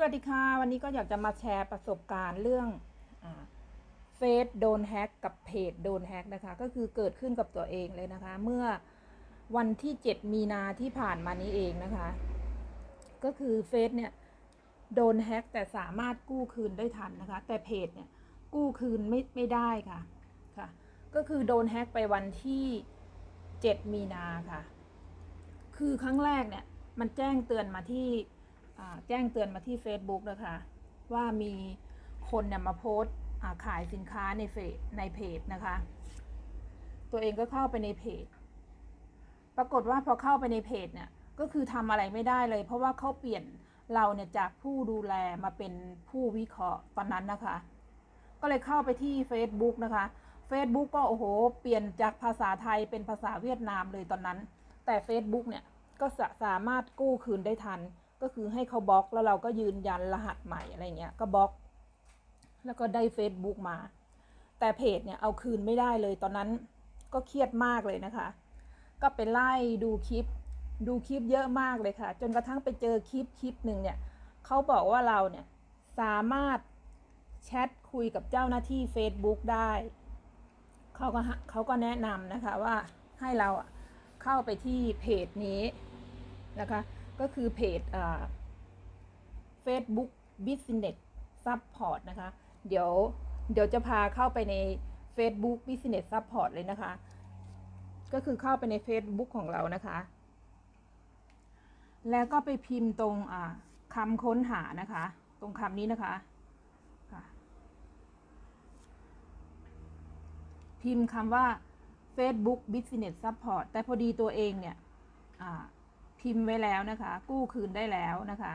สวัสดีค่ะ วันนี้ก็อยากจะมาแชร์ประสบการณ์เรื่องเฟซโดนแฮ็กกับเพจโดนแฮ็กนะคะ ก็คือเกิดขึ้นกับตัวเองเลยนะคะ เมื่อวันที่ 7 มีนาที่ผ่านมานี้เองนะคะ ก็คือเฟซเนี่ยโดนแฮ็กแต่สามารถกู้คืนได้ทันนะคะ แต่เพจเนี่ยกู้คืนไม่ไม่ได้ค่ะค่ะ ก็คือโดนแฮ็กไปวันที่ 7 มีนาค่ะ คือครั้งแรกเนี่ยมันแจ้งเตือนมาที่ แจ้งเตือนมาที่ Facebook นะคะว่ามีคนเนี่ยมาโพสต์ขายสินค้าในเฟซในเพจนะคะ ตัวเองก็เข้าไปในเพจ ปรากฏว่าพอเข้าไปในเพจเนี่ยก็คือทำอะไรไม่ได้เลย เพราะว่าเขาเปลี่ยนเราเนี่ยจากผู้ดูแลมาเป็นผู้วิเคราะห์ตอนนั้นนะคะ ก็เลยเข้าไปที่ Facebook นะคะ Facebook ก็โอ้โห เปลี่ยนจากภาษาไทยเป็นภาษาเวียดนามเลยตอนนั้น แต่ Facebook เนี่ยก็สามารถกู้คืนได้ทัน ก็คือให้เขาบล็อกแล้วเราก็ยืนยันรหัสใหม่อะไรเงี้ยก็บล็อก แล้วก็ได้ Facebook มา แต่เพจเนี่ยเอาคืนไม่ได้เลยตอนนั้นก็เครียดมากเลยนะคะ ก็ไปไล่ดูคลิป ดูคลิปเยอะมากเลยค่ะ จนกระทั่งไปเจอคลิปคลิปหนึ่งเนี่ยเขาบอกว่าเราเนี่ยสามารถแชทคุยกับเจ้าหน้าที่ Facebook ได้เขาก็เขาก็แนะนำนะคะว่าให้เราเข้าไปที่เพจนี้นะคะ ก็คือเพจอ่า Facebook Business Support นะคะ เดี๋ยวเดี๋ยวจะพาเข้าไปใน Facebook Business Support เลยนะคะ ก็คือเข้าไปใน Facebook ของเรานะคะ แล้วก็ไปพิมพ์ตรงคำค้นหานะคะ ตรงคำนี้นะคะพิมพ์คำว่า Facebook Business Support แต่พอดีตัวเองเนี่ย พิมพ์ไว้แล้วนะคะ กู้คืนได้แล้วนะคะ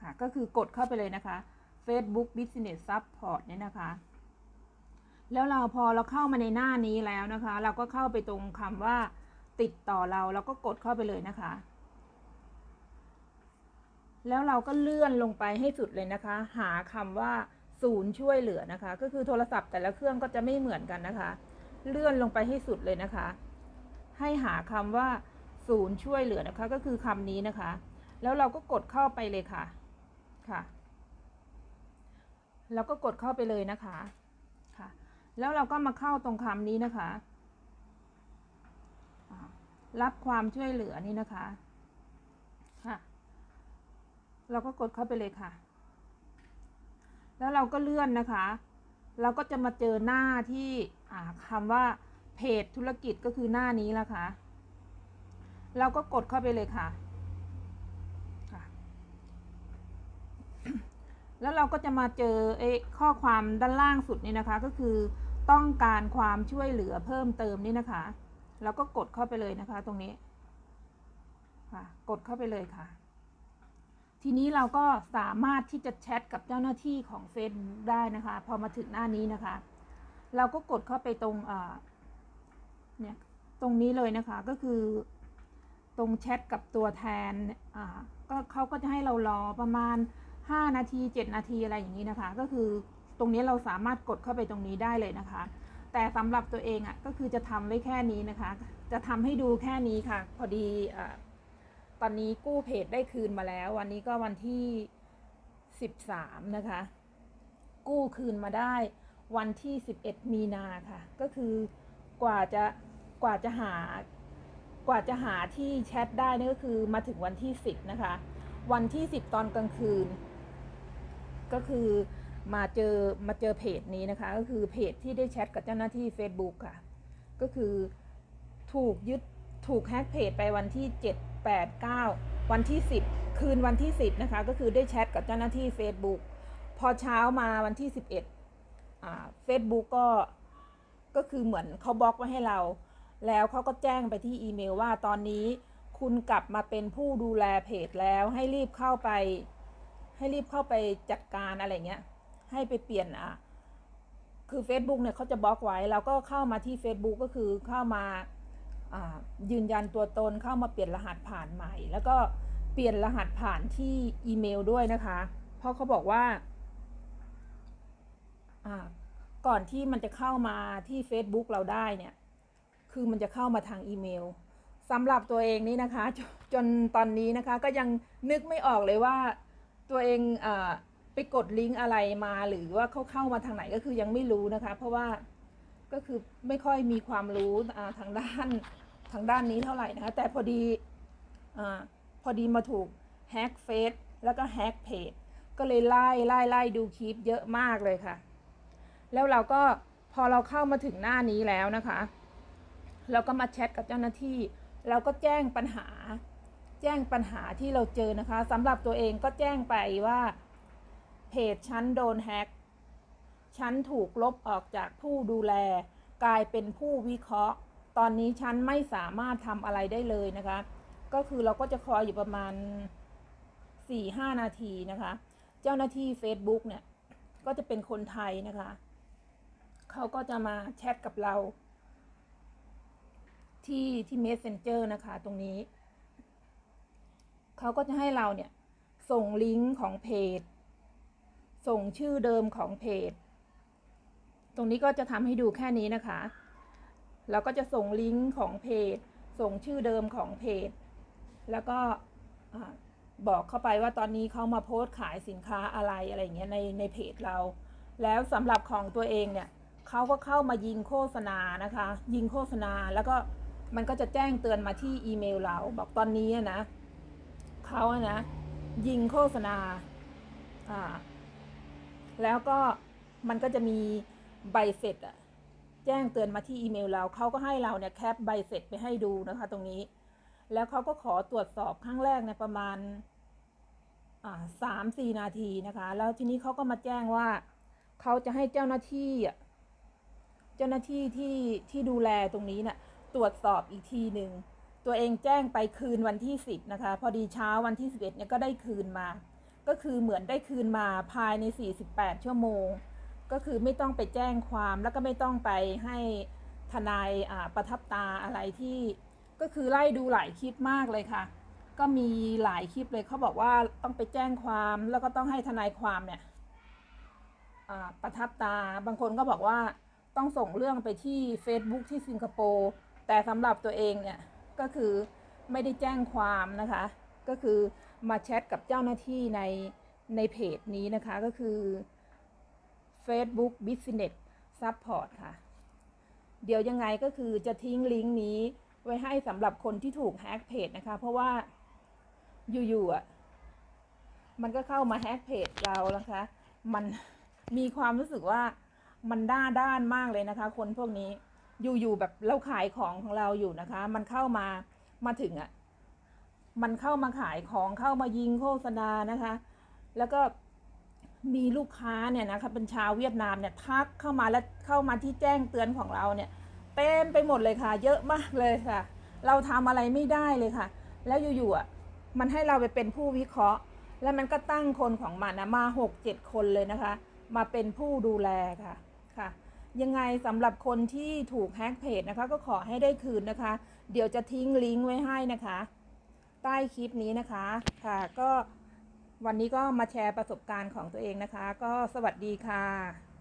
ค่ะก็คือกดเข้าไปเลยนะคะ Facebook Business Support เนี่ยนะคะ แล้วเราพอเราเข้ามาในหน้านี้แล้วนะคะ เราก็เข้าไปตรงคำว่าติดต่อเราเราก็กดเข้าไปเลยนะคะ แล้วเราก็เลื่อนลงไปให้สุดเลยนะคะ หาคำว่าศูนย์ช่วยเหลือนะคะ ก็คือโทรศัพท์แต่ละเครื่องก็จะไม่เหมือนกันนะคะ เลื่อนลงไปให้สุดเลยนะคะ ให้หาคำว่า ศูนย์ช่วยเหลือนะคะก็คือคำนี้นะคะ แล้วเราก็กดเข้าไปเลยค่ะค่ะ แล้วก็กดเข้าไปเลยนะคะค่ะ แล้วเราก็มาเข้าตรงคำนี้นะคะ รับความช่วยเหลือนี่นะคะค่ะ เราก็กดเข้าไปเลยค่ะ แล้วเราก็เลื่อนนะคะ เราก็จะมาเจอหน้าที่คำว่าเพจธุรกิจก็คือหน้านี้แล้วค่ะ เราก็กดเข้าไปเลยค่ะค่ะ แล้วเราก็จะมาเจอเอ้ข้อความด้านล่างสุดนี่นะคะ ก็คือต้องการความช่วยเหลือเพิ่มเติมนี่นะคะเราก็กดเข้าไปเลยนะคะ ตรงนี้ค่ะกดเข้าไปเลยค่ะ ทีนี้เราก็สามารถที่จะแชทกับเจ้าหน้าที่ของ Facebook ได้นะคะ พอมาถึงหน้านี้นะคะ เราก็กดเข้าไปตรงเนี่ยตรงนี้เลยนะคะก็คือ ตรงแชทกับตัวแทนอ่าก็เขาก็จะให้เรารอประมาณ 5 นาที 7 นาทีอะไรอย่างนี้นะคะ ก็คือตรงนี้เราสามารถกดเข้าไปตรงนี้ได้เลยนะคะ แต่สำหรับตัวเองอะ่ะก็คือจะทำไว้แค่นี้นะคะ จะทำให้ดูแค่นี้ค่ะ พอดีอาตอนนี้กู้เพจได้คืนมาแล้ว วันนี้ก็วันที่ 13 นะคะ กู้คืนมาได้วันที่ 11 มีนาค่ะ ก็คือกว่าจะกว่าจะหา กว่าจะหาที่แชทได้นี่ก็คือมาถึงวันที่10นะคะ วันที่10ตอนกลางคืน ก็คือมาเจอมาเจอเพจนี้นะคะ ก็คือเพจที่ได้แชทกับเจ้าหน้าที่ Facebook ค่ะ ก็คือถูกยึดถูกแฮกเพจไปวันที่7 8 9วันที่10คืนวันที่10นะคะ ก็คือได้แชทกับเจ้าหน้าที่ Facebook พอเช้ามาวันที่11อ่า Facebook ก็ก็คือเหมือนเขาบล็อกไว้ให้เรา แล้วเขาก็แจ้งไปที่อีเมลว่าตอนนี้คุณกลับมาเป็นผู้ดูแลเพจแล้วให้รีบเข้าไป ให้รีบเข้าไปจัดการอะไรเงี้ย ให้ไปเปลี่ยนอะคือ Facebook เนี่ยเขาจะบล็อกไว้เราก็เข้ามาที่ Facebook ก็คือเข้ามาอ่ายืนยันตัวตนเข้ามาเปลี่ยนรหัสผ่านใหม่ แล้วก็เปลี่ยนรหัสผ่านที่อีเมลด้วยนะคะ เพราะเขาบอกว่าอ่าก่อนที่มันจะเข้ามาที่ Facebook เราได้เนี่ย คือมันจะเข้ามาทางอีเมลสำหรับตัวเองนี่นะคะจจนตอนนี้นะคะก็ยังนึกไม่ออกเลยว่าตัวเองอไปกดลิงก์อะไรมาหรือว่าเขาเข้ามาทางไหนก็คือยังไม่รู้นะคะ เพราะว่าก็คือไม่ค่อยมีความรู้ทางด้านทางด้านนี้เท่าไหร่นะคะ แต่พอดีอพอดีมาถูกแฮกเฟซแล้วก็แฮกเพจก็เลยไล่ไล่ไล่ดูคลิปเยอะมากเลยค่ะ แล้วเราก็พอเราเข้ามาถึงหน้านี้แล้วนะคะ เราก็มาแชทกับเจ้าหน้าที่ เราก็แจ้งปัญหา แจ้งปัญหาที่เราเจอนะคะสำหรับตัวเองก็แจ้งไปว่า เพจฉันโดนแฮกฉันถูกลบออกจากผู้ดูแล กลายเป็นผู้วิเคราะห์ ตอนนี้ฉันไม่สามารถทำอะไรได้เลยนะคะ ก็คือเราก็จะคอยอยู่ประมาณ 4-5 นาทีนะคะ เจ้าหน้าที่ Facebook เนี่ยก็จะเป็นคนไทยนะคะ เขาก็จะมาแชทกับเรา ที่ที่ Messenger นะคะ ตรงนี้ เขาก็จะให้เราเนี่ย ส่งลิงก์ของเพจ ส่งชื่อเดิมของเพจ ตรงนี้ก็จะทำให้ดูแค่นี้นะคะ เราก็จะส่งลิงก์ของเพจ ส่งชื่อเดิมของเพจ แล้วก็บอกเข้าไปว่าตอนนี้เขามาโพสต์ขายสินค้าอะไรอะไรเงี้ยในในเพจเรา แล้วสำหรับของตัวเองเนี่ยเขาก็เข้ามายิงโฆษณานะคะ ยิงโฆษณาแล้วก็ มันก็จะแจ้งเตือนมาที่อีเมลเรา บอกตอนนี้นะเขาอะนะ ยิงโฆษณาอ่า แล้วก็มันก็จะมีใบเสร็จอะแจ้งเตือนมาที่อีเมลเราเขาก็ให้เราเนี่ยแคปใบเสร็จไปให้ดูนะคะ ตรงนี้ แล้วเขาก็ขอตรวจสอบครั้งแรกเนี่ยประมาณสามสี่นาทีนะคะ แล้วทีนี้เขาก็มาแจ้งว่าเขาจะให้เจ้าหน้าที่เจ้าหน้าที่ที่ที่ดูแลตรงนี้เนี่ย ตรวจสอบอีกทีหนึ่งตัวเองแจ้งไปคืนวันที่สิบนะคะ พอดีเช้าวันที่สิบเอ็ดเนี่ยก็ได้คืนมา ก็คือเหมือนได้คืนมาภายในสี่สิบแปดชั่วโมง ก็คือไม่ต้องไปแจ้งความแล้วก็ไม่ต้องไปให้ทนายอ่าประทับตาอะไรที่ ก็คือไล่ดูหลายคลิปมากเลยค่ะ ก็มีหลายคลิปเลยเขาบอกว่าต้องไปแจ้งความแล้วก็ต้องให้ทนายความเนี่ยอ่าประทับตา บางคนก็บอกว่าต้องส่งเรื่องไปที่ Facebook ที่สิงคโปร์ แต่สำหรับตัวเองเนี่ยก็คือไม่ได้แจ้งความนะคะ ก็คือมาแชทกับเจ้าหน้าที่ในในเพจนี้นะคะก็คือ Facebook Business Support ค่ะ เดี๋ยวยังไงก็คือจะทิ้งลิงก์นี้ไว้ให้สำหรับคนที่ถูกแฮกเพจนะคะ เพราะว่าอยู่ๆอะมันก็เข้ามาแฮกเพจเรานะคะ มันมีความรู้สึกว่ามันด้าด้านมากเลยนะคะ คนพวกนี้ อยู่ๆแบบเราขายของของเราอยู่นะคะ มันเข้ามามาถึงอะ มันเข้ามาขายของเข้ามายิงโฆษณานะคะ แล้วก็มีลูกค้าเนี่ยนะคะเป็นชาวเวียดนามเนี่ยทักเข้ามาแล้วเข้ามาที่แจ้งเตือนของเราเนี่ยเต็มไปหมดเลยค่ะ เยอะมากเลยค่ะ เราทำอะไรไม่ได้เลยค่ะ แล้วอยู่ๆอะมันให้เราไปเป็นผู้วิเคราะห์ แล้วมันก็ตั้งคนของมันนะมาหกเจ็ดคนเลยนะคะ มาเป็นผู้ดูแลค่ะค่ะ ยังไงสำหรับคนที่ถูกแฮ็กเพจนะคะ ก็ขอให้ได้คืนนะคะ เดี๋ยวจะทิ้งลิงก์ไว้ให้นะคะ ใต้คลิปนี้นะคะค่ะ ก็วันนี้ก็มาแชร์ประสบการณ์ของตัวเองนะคะ ก็สวัสดีค่ะ